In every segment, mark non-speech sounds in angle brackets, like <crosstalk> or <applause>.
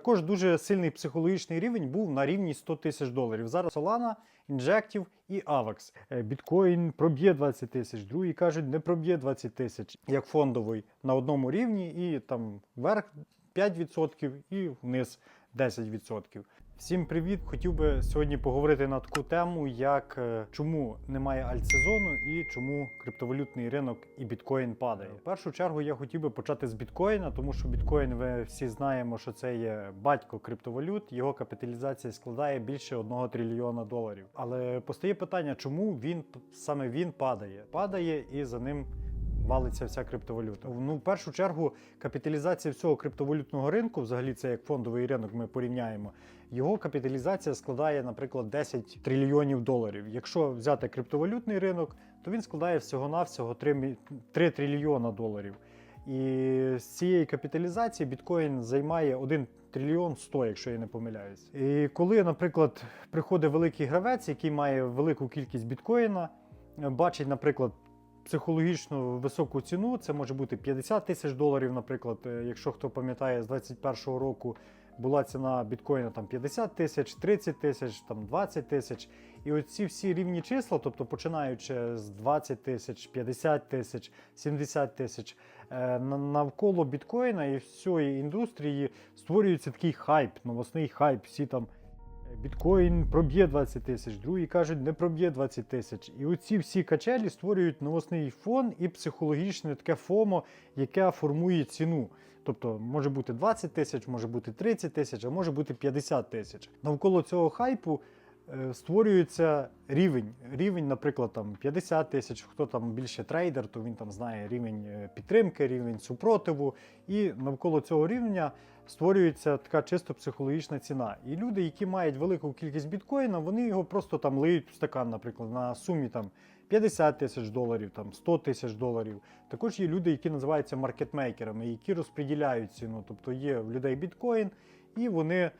Також дуже сильний психологічний рівень був на рівні 100 тисяч доларів. Зараз Solana, Injective і AVAX. Е, Біткоін проб'є 20 тисяч, другі кажуть, не проб'є 20 тисяч, як фондовий на одному рівні, і там вверх 5% і вниз 10%. Всім привіт! Хотів би сьогодні поговорити на таку тему, як е, чому немає альтсезону і чому криптовалютний ринок і біткоін падає. В першу чергу я хотів би почати з біткоїна, тому що біткоін, ви всі знаємо, що це є батько криптовалют. Його капіталізація складає більше 1 трильйона доларів. Але постає питання, чому він саме він падає? Падає і за ним валиться вся криптовалюта. Ну, в першу чергу, капіталізація всього криптовалютного ринку, взагалі це як фондовий ринок, ми порівняємо. Його капіталізація складає, наприклад, 10 трильйонів доларів. Якщо взяти криптовалютний ринок, то він складає всього-навсього 3, мі- 3 трильйона доларів. І з цієї капіталізації біткоін займає 1 трильйон 100, якщо я не помиляюсь. І коли, наприклад, приходить великий гравець, який має велику кількість біткоїна, бачить, наприклад, психологічно високу ціну, це може бути 50 тисяч доларів, наприклад, Е, якщо хто пам'ятає, з 2021 року була ціна біткоїна там 50 тисяч, 30 тисяч, там 20 тисяч. І оці всі рівні числа, тобто починаючи з 20 тисяч, 50 тисяч, 70 тисяч, е, навколо біткоїна і всієї індустрії створюється такий хайп, новосний хайп. Всі там біткоін проб'є 20 тисяч, другі кажуть, не проб'є 20 тисяч. І оці всі качелі створюють новосний фон і психологічне таке ФОМО, яке формує ціну. Тобто може бути 20 тисяч, може бути 30 тисяч, а може бути 50 тисяч. Навколо цього хайпу створюється рівень. Рівень, наприклад, там 50 тисяч. Хто там більше трейдер, то він там знає рівень е, підтримки, рівень супротиву. І навколо цього рівня створюється така чисто психологічна ціна. І люди, які мають велику кількість біткоїна, вони його просто там лиють в стакан, наприклад, на сумі там 50 тисяч доларів, там 100 тисяч доларів. Також є люди, які називаються маркетмейкерами, які розподіляють ціну. Тобто є в людей біткоін, і вони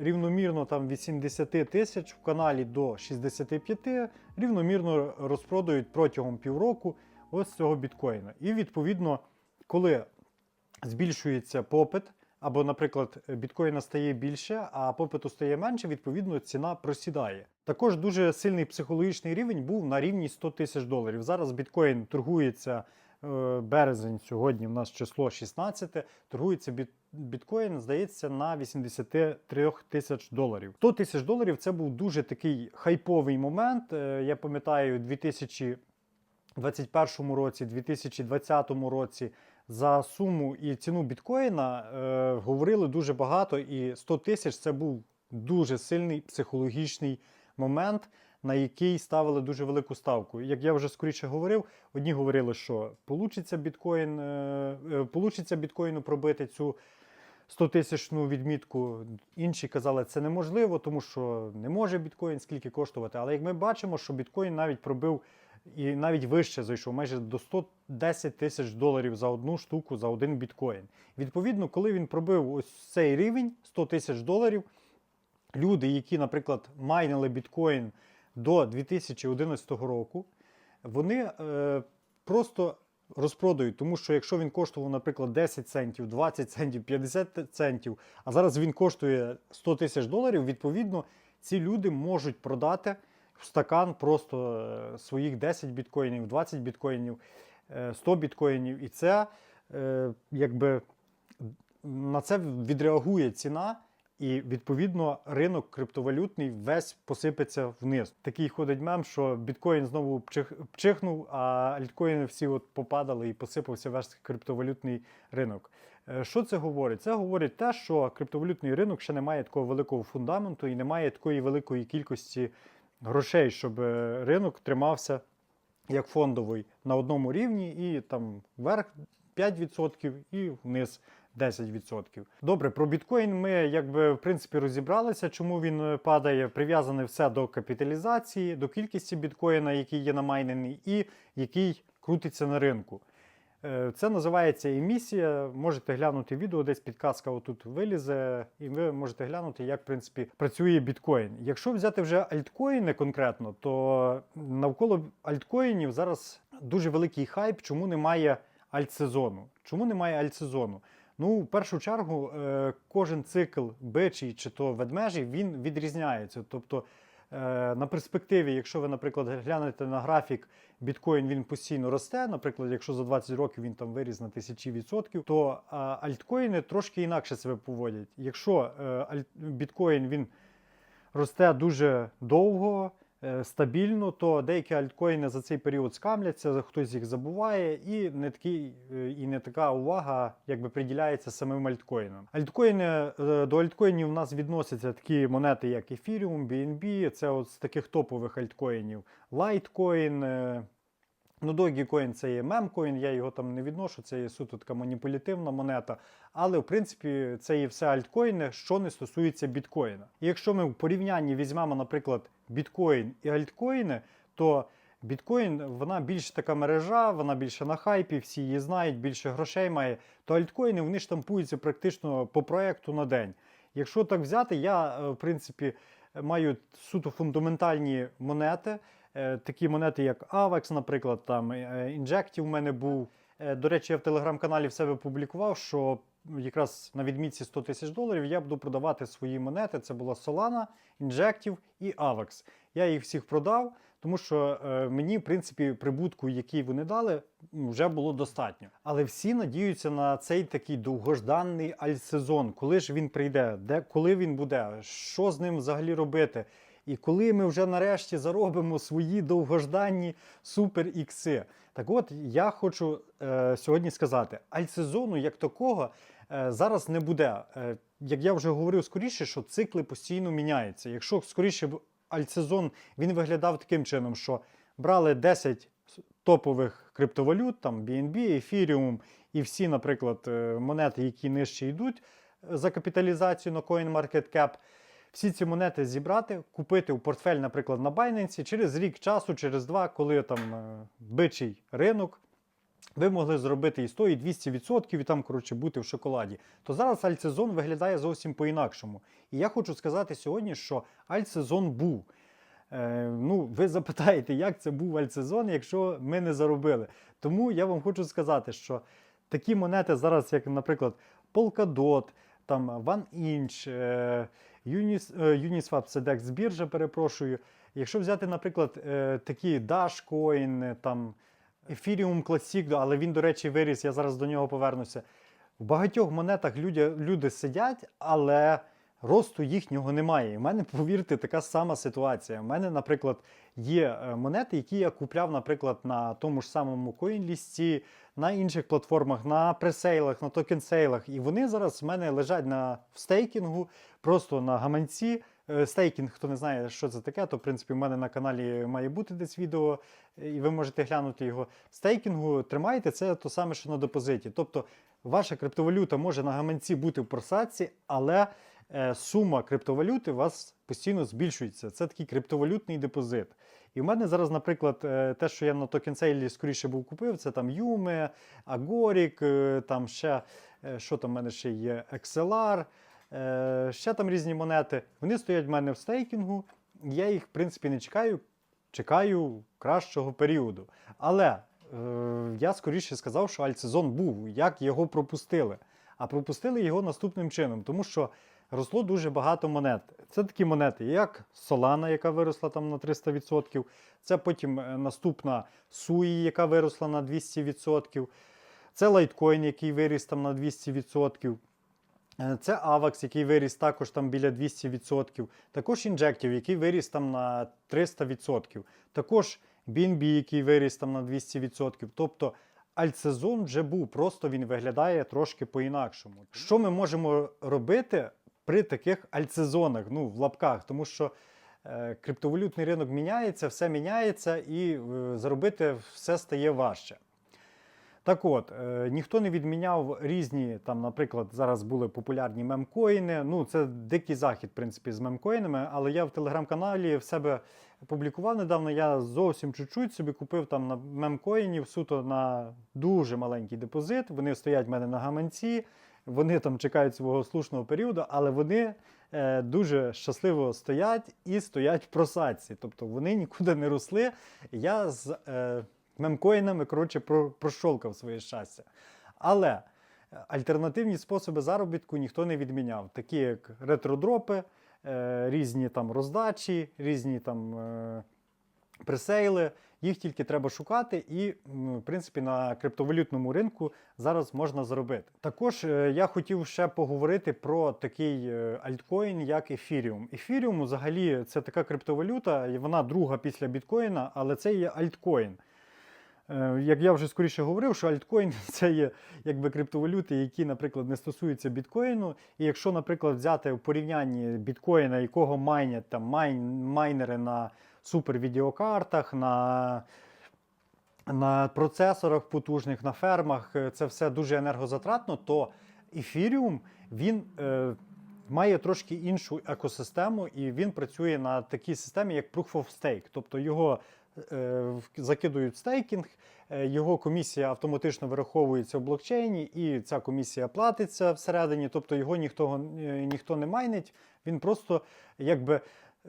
рівномірно там від 70 тисяч в каналі до 65 рівномірно розпродають протягом півроку ось цього біткоїна. І відповідно, коли збільшується попит, або, наприклад, біткоїна стає більше, а попиту стає менше, відповідно, ціна просідає. Також дуже сильний психологічний рівень був на рівні 100 тисяч доларів. Зараз біткоін торгується березень, сьогодні в нас число 16, торгується біт, біткоін, здається, на 83 тисяч доларів. 100 тисяч доларів це був дуже такий хайповий момент. Е, Я пам'ятаю, 2000 2021 році, 2020 році за суму і ціну біткоїна е, говорили дуже багато, і 100 тисяч це був дуже сильний психологічний момент, на який ставили дуже велику ставку. Як я вже скоріше говорив, одні говорили, що получиться біткоін, е, е, получиться біткоїну пробити цю 100 тисячну відмітку. Інші казали, це неможливо, тому що не може біткоін скільки коштувати. Але як ми бачимо, що біткоін навіть пробив і навіть вище зайшов, майже до 110 тисяч доларів за одну штуку, за один біткоін. Відповідно, коли він пробив ось цей рівень 100 тисяч доларів, люди, які, наприклад, майнили біткоін до 2011 року, вони е, просто розпродають, тому що якщо він коштував, наприклад, 10 центів, 20 центів, 50 центів, а зараз він коштує 100 тисяч доларів, відповідно, ці люди можуть продати в стакан просто е, своїх 10 біткоїнів, 20 біткоїнів, е, 100 біткоїнів. І це е, якби на це відреагує ціна. І відповідно ринок криптовалютний весь посипеться вниз. Такий ходить мем, що біткоін знову пчихнув, а альткоїни всі от попадали і посипався весь криптовалютний ринок. Е, Що це говорить? Це говорить те, що криптовалютний ринок ще не має такого великого фундаменту і не має такої великої кількості грошей, щоб е, ринок тримався як фондовий на одному рівні, і там вверх 5% і вниз 10%. Добре, про біткоін ми якби в принципі розібралися, чому він е, падає. Прив'язане все до капіталізації, до кількості біткоїна, який є намайнений, і який крутиться на ринку. Е, Це називається емісія. Можете глянути відео, десь підказка отут вилізе, і ви можете глянути, як в принципі працює біткоін. Якщо взяти вже альткоїни конкретно, то навколо альткоїнів зараз дуже великий хайп, чому немає альтсезону. Чому немає альтсезону? Ну, в першу чергу, е, кожен цикл бичий чи то ведмежий він відрізняється. Тобто е, на перспективі, якщо ви, наприклад, глянете на графік, біткоін він постійно росте. Наприклад, якщо за 20 років він там виріс на тисячі відсотків, то альткоїни трошки інакше себе поводять. Якщо е, біткоін він росте дуже довго, е, стабільно, то деякі альткоїни за цей період скамляться, хтось їх забуває, і не такий, е, і не така увага якби приділяється самим альткоїнам. Альткоїни е, до альткоїнів у нас відносяться такі монети, як Ethereum, BNB, це от з таких топових альткоїнів. Е, Ну, Dogecoin це є мемкоін, я його там не відношу, це є суто така маніпулятивна монета. Але в принципі це є все альткоїни, що не стосується біткоїна. І якщо ми в порівнянні візьмемо, наприклад, біткоін і альткоїни, то біткоін вона більш така мережа, вона більше на хайпі, всі її знають, більше грошей має. То альткоїни вони штампуються практично по проекту на день. Якщо так взяти, я е, в принципі маю суто фундаментальні монети. Е, Такі монети, як AVAX, наприклад, там е, Injective в мене був. Е, До речі, я в телеграм-каналі в себе публікував, що якраз на відмітці 100 тисяч доларів я буду продавати свої монети. Це була Solana, Injective і AVAX. Я їх всіх продав, тому що мені, в принципі, прибутку, який вони дали, вже було достатньо. Але всі надіються на цей такий довгожданий альтсезон. Коли ж він прийде, де коли він буде, що з ним взагалі робити? І коли ми вже нарешті заробимо свої довгожданні супер ікси. Так от я хочу е, сьогодні сказати: альтсезону як такого е, зараз не буде. Е, як я вже говорив скоріше, що цикли постійно міняються. Якщо скоріше альтсезон він виглядав таким чином, що брали 10 топових криптовалют, там BNB, Ethereum і всі, наприклад, е, монети, які нижче йдуть е, за капіталізацію на CoinMarketCap, всі ці монети зібрати, купити у портфель, наприклад, на Binance, через рік часу, через два, коли там е, бичий ринок, ви могли зробити і 100, і 200 відсотків, і там, коротше, бути в шоколаді. То зараз альтсезон виглядає зовсім по-інакшому. І я хочу сказати сьогодні, що альтсезон був. Е, ну, ви запитаєте, як це був альтсезон, якщо ми не заробили. Тому я вам хочу сказати, що такі монети зараз, як, наприклад, Polkadot, там OneInch, е, Unis, е, Uniswap, це DEX біржа, перепрошую. Якщо взяти, наприклад, е, такі Dashcoin, е, там Ethereum Classic, але він, до речі, виріс, я зараз до нього повернуся. В багатьох монетах люди, люди сидять, але росту їхнього немає. І в мене, повірте, така сама ситуація. У мене, наприклад, є е, монети, які я купляв, наприклад, на тому ж самому CoinList, на інших платформах, на пресейлах, на токенсейлах. І вони зараз в мене лежать на в стейкінгу, просто на гаманці. Е, Стейкінг, хто не знає, що це таке, то в принципі в мене на каналі має бути десь відео, і ви можете глянути його. Стейкінгу тримаєте це то саме, що на депозиті. Тобто ваша криптовалюта може на гаманці бути в просадці, але сума криптовалюти у вас постійно збільшується. Це такий криптовалютний депозит. І в мене зараз, наприклад, е, те, що я на токенсейлі скоріше був купив, це там Юме, Агорік, е, там ще е, що там в мене ще є, XLR, е, ще там різні монети. Вони стоять в мене в стейкінгу. Я їх, в принципі, не чекаю, чекаю кращого періоду. Але е, я скоріше сказав, що альтсезон був, як його пропустили. А пропустили його наступним чином, тому що росло дуже багато монет. Це такі монети, як Solana, яка виросла там на 300%. Це потім е, наступна SUI, яка виросла на 200%. Це Litecoin, який виріс там на 200%. Е, Це AVAX, який виріс також там біля 200%. Також Injective, який виріс там на 300%. Також BNB, який виріс там на 200%. Тобто альтсезон вже був, просто він виглядає трошки по-інакшому. Що ми можемо робити при таких альтсезонах, ну, в лапках? Тому що е, криптовалютний ринок міняється, все міняється, і е, заробити все стає важче. Так от, е, ніхто не відміняв різні, там, наприклад, зараз були популярні мемкоїни. Ну, це дикий захід, в принципі, з мемкоїнами, але я в телеграм-каналі в себе публікував недавно. Я зовсім чуть-чуть собі купив там на мемкоїнів суто на дуже маленький депозит. Вони стоять в мене на гаманці, вони там чекають свого слушного періоду, але вони е, дуже щасливо стоять і стоять в просадці. Тобто вони нікуди не росли. Я з. Е, мемкоїнами, коротше, про, прощолкав своє щастя. Але альтернативні способи заробітку ніхто не відміняв, такі як ретродропи, е, різні там роздачі, різні там е, пресейли. Їх тільки треба шукати, і в принципі на криптовалютному ринку зараз можна заробити. Також е, я хотів ще поговорити про такий е, альткоін, як Ефіріум. Ефіріум взагалі це така криптовалюта, і вона друга після біткоїна, але це є альткоін. Е, Як я вже скоріше говорив, що альткоін <laughs> це є якби криптовалюти, які, наприклад, не стосуються біткоїну. І якщо, наприклад, взяти в порівнянні біткоїна, якого майнять там майн, майнери на супервідеокартах, на, на процесорах потужних, на фермах, е, це все дуже енергозатратно, то ефіріум він. Е, Має трошки іншу екосистему, і він працює на такій системі, як Proof of Stake. Тобто його е, закидують стейкінг, е, його комісія автоматично вираховується в блокчейні, і ця комісія платиться всередині, тобто його ніхто, е, ніхто не майнить, він просто якби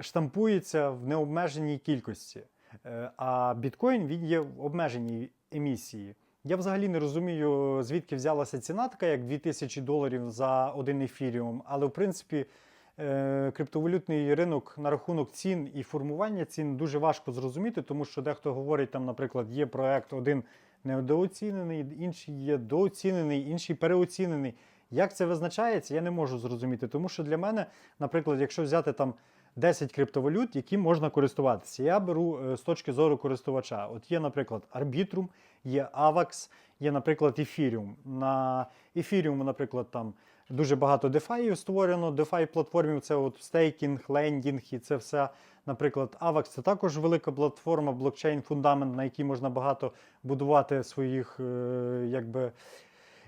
штампується в необмеженій кількості. Е, А біткоін він є в обмеженій емісії. Я взагалі не розумію, звідки взялася ціна така, як 2000 доларів за один ефіріум, але в принципі е, криптовалютний ринок на рахунок цін і формування цін дуже важко зрозуміти, тому що дехто говорить, там, наприклад, є проект один недооцінений, інший є дооцінений, інший переоцінений. Як це визначається, я не можу зрозуміти. Тому що для мене, наприклад, якщо взяти там 10 криптовалют, які можна користуватися, я беру е, з точки зору користувача. От є, наприклад, Arbitrum, є AVAX, є, наприклад, Ethereum. На Ethereum, наприклад, там дуже багато DeFi створено. DeFi платформів це от стейкінг, лендінг і це все. Наприклад, AVAX це також велика платформа, блокчейн, фундамент, на якій можна багато будувати своїх е, якби.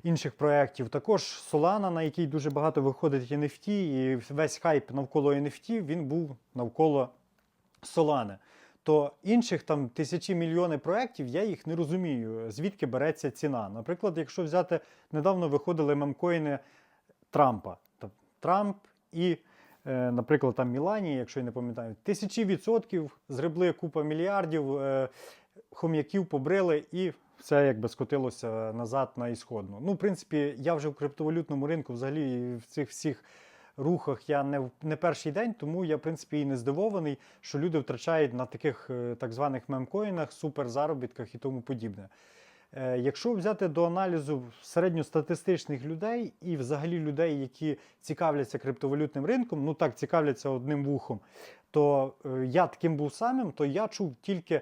Інших проєктів. Також Solana, на якій дуже багато виходить NFT, і весь хайп навколо NFT він був навколо Solana. То інших там тисячі мільйони проєктів, я їх не розумію, звідки береться ціна. Наприклад, якщо взяти, недавно виходили мемкоїни Трампа. Там Трамп і, е, наприклад, там Мілані, якщо я не пам'ятаю, тисячі відсотків згребли купа мільярдів, е, хом'яків побрили і все якби скотилося назад на ісходну. Ну, в принципі, я вже в криптовалютному ринку взагалі в цих всіх рухах я не, не перший день, тому я, в принципі, і не здивований, що люди втрачають на таких е, так званих мемкоїнах, суперзаробітках і тому подібне. Е, Якщо взяти до аналізу середньостатистичних людей і взагалі людей, які цікавляться криптовалютним ринком, ну так цікавляться одним вухом, то е, я таким був самим, то я чув тільки,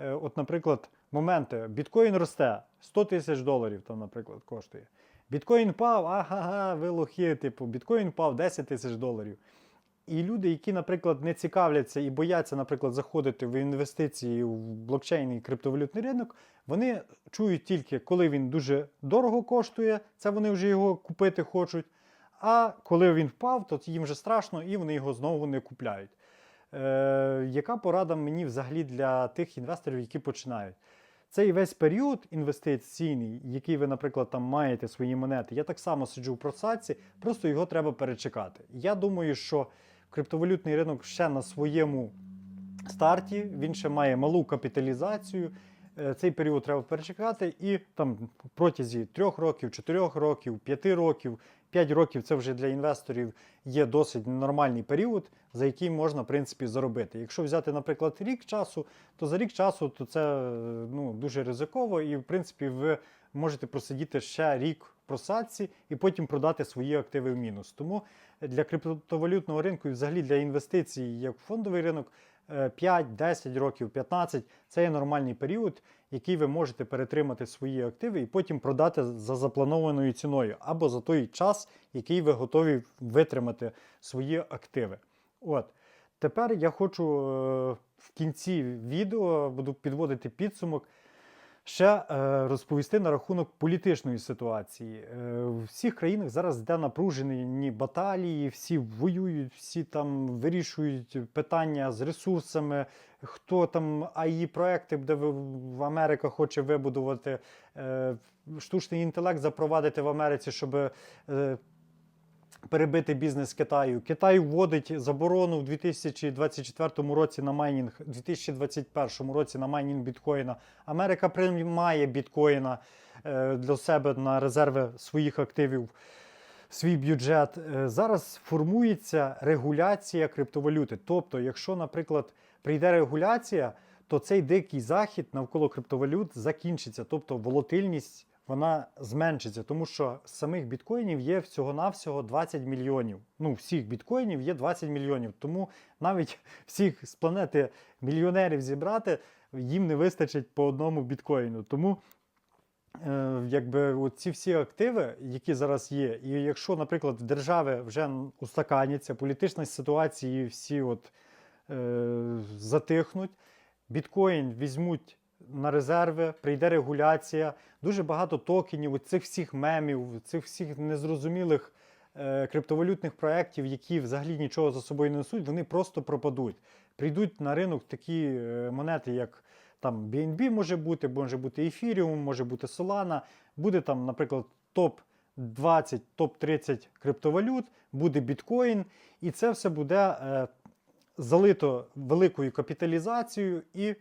от, наприклад, моменти: біткоін росте 100 тисяч доларів, там, наприклад, коштує. Біткоін пав, ага, ви лохи, типу, біткоін пав 10 тисяч доларів. І люди, які, наприклад, не цікавляться і бояться, наприклад, заходити в інвестиції в блокчейн і криптовалютний ринок, вони чують тільки, коли він дуже дорого коштує, це вони вже його купити хочуть. А коли він впав, то їм вже страшно і вони його знову не купляють. Е, яка порада мені взагалі для тих інвесторів, які починають? Цей весь період інвестиційний, який ви, наприклад, там маєте свої монети, я так само сиджу в просадці, просто його треба перечекати. Я думаю, що криптовалютний ринок ще на своєму старті, він ще має малу капіталізацію. Е, Цей період треба перечекати, і там протязі трьох років, чотирьох років, п'яти років, п'ять років це вже для інвесторів є досить нормальний період, за який можна в принципі заробити. Якщо взяти, наприклад, рік часу, то за рік часу то це ну, дуже ризиково, і в принципі ви можете просидіти ще рік в просадці і потім продати свої активи в мінус. Тому для криптовалютного ринку і взагалі для інвестицій, як фондовий ринок, 5, 10 років, 15 це є нормальний період, який ви можете перетримати свої активи і потім продати за запланованою ціною, або за той час, який ви готові витримати свої активи. От. Тепер я хочу е, в кінці відео буду підводити підсумок. Ще е, розповісти на рахунок політичної ситуації. Е, в всіх країнах зараз йде напружені баталії, всі воюють, всі там вирішують питання з ресурсами. Хто там АІ проекти, де в Америка хоче вибудувати е, штучний інтелект, запровадити в Америці, щоб перебити бізнес Китаю. Китай вводить заборону в 2024 році на майнінг, в 2021 році на майнінг біткоїна. Америка приймає біткоїна е, для себе на резерви своїх активів. Свій бюджет Е, зараз формується регуляція криптовалюти. Тобто, якщо, наприклад, прийде регуляція, то цей дикий захід навколо криптовалют закінчиться. Тобто волатильність вона зменшиться, тому що самих біткоїнів є всього-навсього 20 мільйонів. Ну, всіх біткоїнів є 20 мільйонів. Тому навіть всіх з планети мільйонерів зібрати їм не вистачить по одному біткоїну. Тому е, якби ці всі активи, які зараз є, і якщо, наприклад, держави вже устаканяться, політичні ситуації всі от, е, затихнуть, біткоін візьмуть на резерви, прийде регуляція, дуже багато токенів, цих всіх мемів, цих всіх незрозумілих е, криптовалютних проєктів, які взагалі нічого за собою не несуть, вони просто пропадуть. Прийдуть на ринок такі е, монети, як там BNB може бути, може бути Ethereum, може бути Solana, буде там, наприклад, топ 20, топ 30 криптовалют, буде біткоін, і це все буде е, залито великою капіталізацією і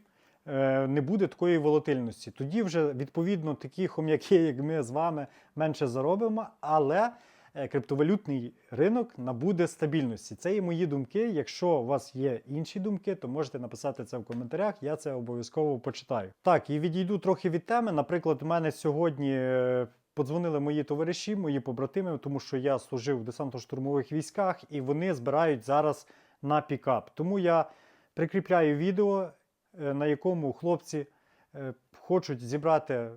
не буде такої волатильності. Тоді вже відповідно такі хом'яки, як ми з вами, менше заробимо, але е, криптовалютний ринок набуде стабільності. Це є мої думки. Якщо у вас є інші думки, то можете написати це в коментарях. Я це обов'язково почитаю. Так, і відійду трохи від теми. Наприклад, у мене сьогодні. е, Подзвонили мої товариші, мої побратими, тому що я служив в десантно-штурмових військах, і вони збирають зараз на пікап. Тому я прикріпляю відео, е, на якому хлопці е, хочуть зібрати е,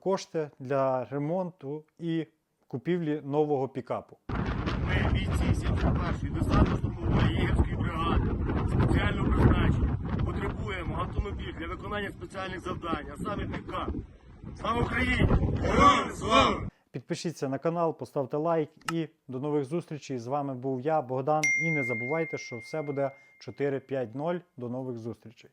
кошти для ремонту і купівлі нового пікапу. Ми бійці 71-ї десантно-штурмової єгерської бригади спеціального призначення потребуємо автомобіль для виконання спеціальних завдань, а саме пікап. Слава Україні! Героям слава! Підпишіться на канал, поставте лайк і до нових зустрічей. З вами був я, Богдан. І не забувайте, що все буде 4-5-0. До нових зустрічей.